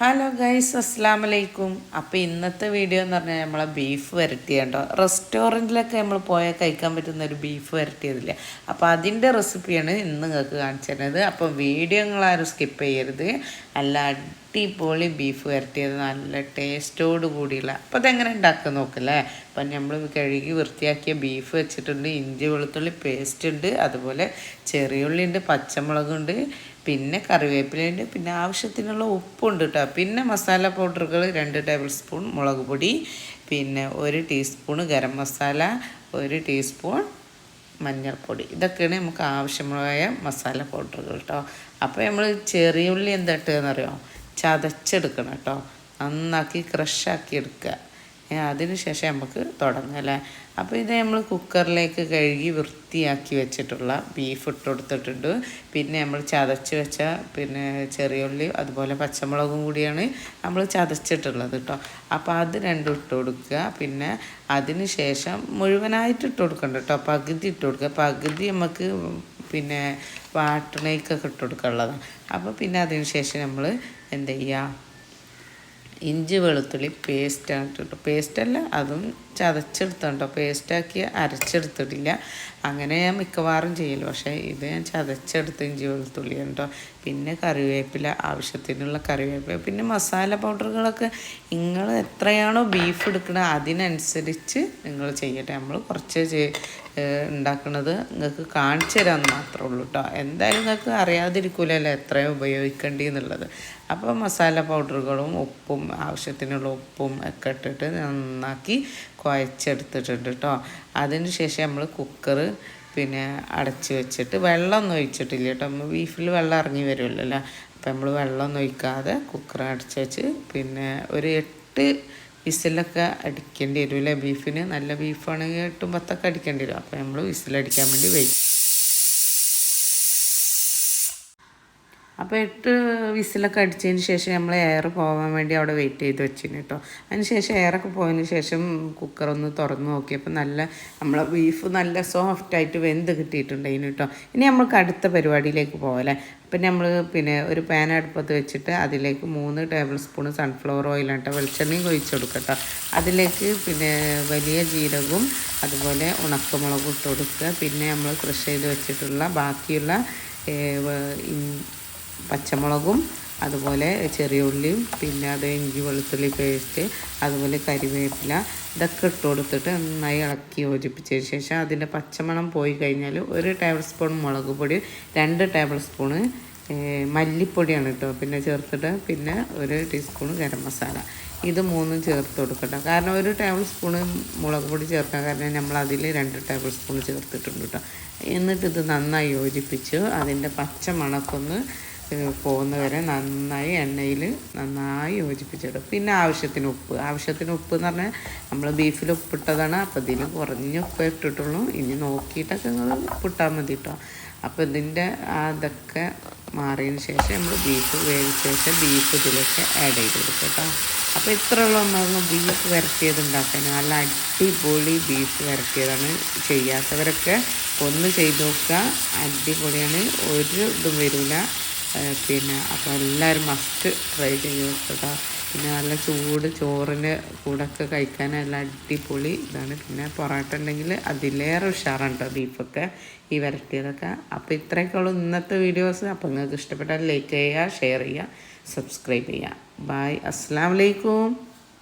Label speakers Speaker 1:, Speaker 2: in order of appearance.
Speaker 1: Hello guys അസ്സാം വലൈക്കും അപ്പോൾ ഇന്നത്തെ വീഡിയോ എന്ന് പറഞ്ഞാൽ നമ്മളെ ബീഫ് വരട്ടിയുണ്ടോ? റെസ്റ്റോറന്റിലൊക്കെ നമ്മൾ പോയാൽ കഴിക്കാൻ പറ്റുന്ന ഒരു ബീഫ് വരട്ടിയതില്ല? അപ്പോൾ അതിന്റെ റെസിപ്പിയാണ് ഇന്ന് നിങ്ങൾക്ക് കാണിച്ചു തരുന്നത് അപ്പോൾ വീഡിയോ നിങ്ങളാരും സ്കിപ്പ് ചെയ്യരുത്. അല്ല അടിപൊളി ബീഫ് വരട്ടിയത്. നല്ല ടേസ്റ്റോട് കൂടിയുള്ള. അപ്പോൾ അതെങ്ങനെ ഉണ്ടാക്കുക നോക്കല്ലേ? അപ്പം നമ്മൾ കഴുകി വൃത്തിയാക്കിയ ബീഫ് വെച്ചിട്ടുണ്ട്. ഇഞ്ചി വെളുത്തുള്ളി പേസ്റ്റ് ഉണ്ട്. അതുപോലെ ചെറിയുള്ളി ഉണ്ട് പച്ചമുളകുണ്ട്. പിന്നെ കറിവേപ്പിലയുണ്ട് പിന്നെ ആവശ്യത്തിനുള്ള ഉപ്പുണ്ട് കേട്ടോ പിന്നെ മസാല പൗഡറുകൾ രണ്ട് ടേബിൾ സ്പൂൺ മുളക് പൊടി പിന്നെ ഒരു ടീസ്പൂൺ ഗരം മസാല ഒരു ടീസ്പൂൺ മഞ്ഞൾപ്പൊടി. ഇതൊക്കെയാണ് നമുക്ക് ആവശ്യമായ മസാല പൗഡറുകൾ കേട്ടോ അപ്പോൾ നമ്മൾ ചെറിയ ഉള്ളി എന്താ അറിയോ ചതച്ചെടുക്കണം കേട്ടോ നന്നാക്കി ക്രഷാക്കി എടുക്കുക. അതിന് ശേഷം നമുക്ക് തുടങ്ങാം അല്ലേ? അപ്പോൾ ഇത് നമ്മൾ കുക്കറിലേക്ക് കഴുകി വൃത്തിയാക്കി വെച്ചിട്ടുള്ള ബീഫ് ഇട്ട് കൊടുത്തിട്ടുണ്ട് പിന്നെ നമ്മൾ ചതച്ച് വെച്ച പിന്നെ ചെറിയുള്ളി അതുപോലെ പച്ചമുളകും കൂടിയാണ് നമ്മൾ ചതച്ചിട്ടുള്ളത് കേട്ടോ അപ്പോൾ അത് രണ്ടും ഇട്ട് കൊടുക്കുക പിന്നെ അതിന് ശേഷം മുഴുവനായിട്ട് ഇട്ട് കൊടുക്കണ്ട കേട്ടോ പകുതി ഇട്ട് കൊടുക്കുക പകുതി നമുക്ക് പിന്നെ വാട്ടണേക്കൊക്കെ ഇട്ട് കൊടുക്കാനുള്ളതാണ് അപ്പോൾ പിന്നെ അതിന് ശേഷം നമ്മൾ എന്ത് ചെയ്യുക ഇഞ്ചി വെളുത്തുള്ളി പേസ്റ്റ് പേസ്റ്റാണ് കേട്ടോ പേസ്റ്റല്ല അതും ചതച്ചെടുത്തോണ്ടോ? പേസ്റ്റാക്കി അരച്ചെടുത്തിട്ടില്ല അങ്ങനെ ഞാൻ മിക്കവാറും ചെയ്യൽ. പക്ഷേ ഇത് ഞാൻ ചതച്ചെടുത്ത് ഇഞ്ചി വെളുത്തുള്ളി കേട്ടോ പിന്നെ കറിവേപ്പില ആവശ്യത്തിനുള്ള കറിവേപ്പില പിന്നെ മസാല പൗഡറുകളൊക്കെ നിങ്ങൾ എത്രയാണോ ബീഫ് എടുക്കുന്നത് അതിനനുസരിച്ച് നിങ്ങൾ ചെയ്യട്ടെ. നമ്മൾ കുറച്ച് ഉണ്ടാക്കുന്നത് നിങ്ങൾക്ക് കാണിച്ചു തരാമെന്ന് മാത്രമേ ഉള്ളൂ കേട്ടോ എന്തായാലും നിങ്ങൾക്ക് അറിയാതിരിക്കില്ലല്ലോ എത്രയും ഉപയോഗിക്കേണ്ടി എന്നുള്ളത്. അപ്പോൾ മസാല പൗഡറുകളും ഉപ്പും ആവശ്യത്തിനുള്ള ഉപ്പും ഒക്കെ ഇട്ടിട്ട് നന്നാക്കി കുഴച്ചെടുത്തിട്ടുണ്ട് കേട്ടോ അതിന് ശേഷം നമ്മൾ കുക്കർ പിന്നെ അടച്ചു വെച്ചിട്ട് വെള്ളമൊന്നും ഒഴിച്ചിട്ടില്ല കേട്ടോ നമ്മൾ ബീഫിൽ വെള്ളം ഇറങ്ങി വരുമല്ലോ അപ്പോൾ നമ്മൾ വെള്ളമൊന്നും ഒഴിക്കാതെ കുക്കർ അടച്ചു വെച്ച് പിന്നെ ഒരു എട്ട് വിസിലൊക്കെ അടിക്കേണ്ടി വരും അല്ലേ? ബീഫിന് നല്ല ബീഫാണെങ്കിൽ എട്ടും പത്തൊക്കെ അടിക്കേണ്ടി വരും. അപ്പോൾ നമ്മൾ വിസിലടിക്കാൻ വേണ്ടി വെയിറ്റ് അപ്പോൾ എട്ട് വിസിലൊക്കെ അടിച്ചതിന് ശേഷം നമ്മൾ എയർ പോകാൻ വേണ്ടി അവിടെ വെയിറ്റ് ചെയ്ത് വെച്ചിന് കേട്ടോ അതിന് ശേഷം എയറൊക്കെ പോയതിന് ശേഷം കുക്കറൊന്ന് തുറന്ന് നോക്കിയപ്പോൾ നല്ല നമ്മളെ ബീഫ് നല്ല സോഫ്റ്റായിട്ട് വെന്ത് കിട്ടിയിട്ടുണ്ടായിന് കേട്ടോ ഇനി നമ്മൾക്ക് അടുത്ത പരിപാടിയിലേക്ക് പോകല്ലേ പിന്നെ നമ്മൾ പിന്നെ ഒരു പാൻ അടുപ്പത്ത് വെച്ചിട്ട് അതിലേക്ക് മൂന്ന് ടേബിൾ സ്പൂൺ സൺഫ്ലവർ ഓയിലാണ് കേട്ടോ വെളിച്ചെണ്ണയും ഒഴിച്ചു കൊടുക്കട്ടോ അതിലേക്ക് പിന്നെ വലിയ ജീരകവും അതുപോലെ ഉണക്കമുളകും ഇട്ട് കൊടുക്കുക. പിന്നെ നമ്മൾ ക്രഷ് ചെയ്ത് വെച്ചിട്ടുള്ള ബാക്കിയുള്ള പച്ചമുളകും അതുപോലെ ചെറിയ ഉള്ളിയും പിന്നെ അത് ഇഞ്ചി വെളുത്തുള്ളി പേസ്റ്റ് അതുപോലെ കരിവേപ്പില ഇതൊക്കെ ഇട്ട് കൊടുത്തിട്ട് നന്നായി ഇളക്കി യോജിപ്പിച്ചതിന് ശേഷം അതിന്റെ പച്ചമണം പോയി കഴിഞ്ഞാൽ ഒരു ടേബിൾ സ്പൂൺ മുളക് പൊടി രണ്ട് ടേബിൾ സ്പൂണ് മല്ലിപ്പൊടിയാണ് കേട്ടോ. പിന്നെ ചേർത്തിട്ട് പിന്നെ ഒരു ടീസ്പൂൺ ഗരം മസാല. ഇത് മൂന്നും ചേർത്ത് കൊടുക്കട്ടോ. കാരണം ഒരു ടേബിൾ സ്പൂണ് മുളക് പൊടി ചേർക്കാൻ കാരണം നമ്മൾ അതിൽ രണ്ട് ടേബിൾ സ്പൂൺ ചേർത്തിട്ടുണ്ട് കേട്ടോ. എന്നിട്ട് ഇത് നന്നായി യോജിപ്പിച്ച് അതിന്റെ പച്ച മണക്കൊന്ന് പോകുന്നവരെ നന്നായി എണ്ണയിൽ നന്നായി യോജിപ്പിച്ചിടും പിന്നെ ആവശ്യത്തിന് ഉപ്പ്. ആവശ്യത്തിന് ഉപ്പ് എന്ന് പറഞ്ഞാൽ നമ്മൾ ബീഫിൽ ഉപ്പിട്ടതാണ്. അപ്പോൾ ഇതിൽ കുറഞ്ഞ ഉപ്പ് ഇട്ടിട്ടുള്ളൂ. ഇനി നോക്കിയിട്ടൊക്കെ നിങ്ങൾ ഉപ്പിട്ടാൽ മതി കേട്ടോ. അപ്പോൾ ഇതിന്റെ അതൊക്കെ മാറിയതിന് ശേഷം നമ്മൾ ബീഫ് വേവിച്ച ശേഷം ബീഫ് ഇതിലേക്ക് ആഡ് ചെയ്ത് കൊടുക്കും കേട്ടോ. അപ്പോൾ ഇത്രയുള്ള നമ്മൾ ബീഫ് വരട്ടിയത് ഉണ്ടാക്കാൻ. നല്ല അടിപൊളി ബീഫ് വരട്ടിയതാണ്. ചെയ്യാത്തവരൊക്കെ ഒന്ന് ചെയ്ത് നോക്കുക. അടിപൊളിയാണ്. ഒരു ഇതും വരില്ല. പിന്നെ അപ്പോൾ എല്ലാവരും മസ്റ്റ് ട്രൈ ചെയ്ത് കേട്ടോ. പിന്നെ നല്ല ചൂട് ചോറിന് കൂടൊക്കെ കഴിക്കാൻ നല്ല അടിപൊളി ഇതാണ്. പിന്നെ പൊറോട്ട ഉണ്ടെങ്കിൽ അതിലേറെ ഉഷാറാണ് കേട്ടോ ബീഫൊക്കെ ഈ വരട്ടിയതൊക്കെ. അപ്പോൾ ഇത്രയൊക്കെയുള്ളൂ ഇന്നത്തെ വീഡിയോസ് അപ്പോൾ നിങ്ങൾക്ക് ഇഷ്ടപ്പെട്ടാൽ ലൈക്ക് ചെയ്യുക ഷെയർ ചെയ്യുക സബ്സ്ക്രൈബ് ചെയ്യുക. ബായ് അസ്സാം വലൈക്കും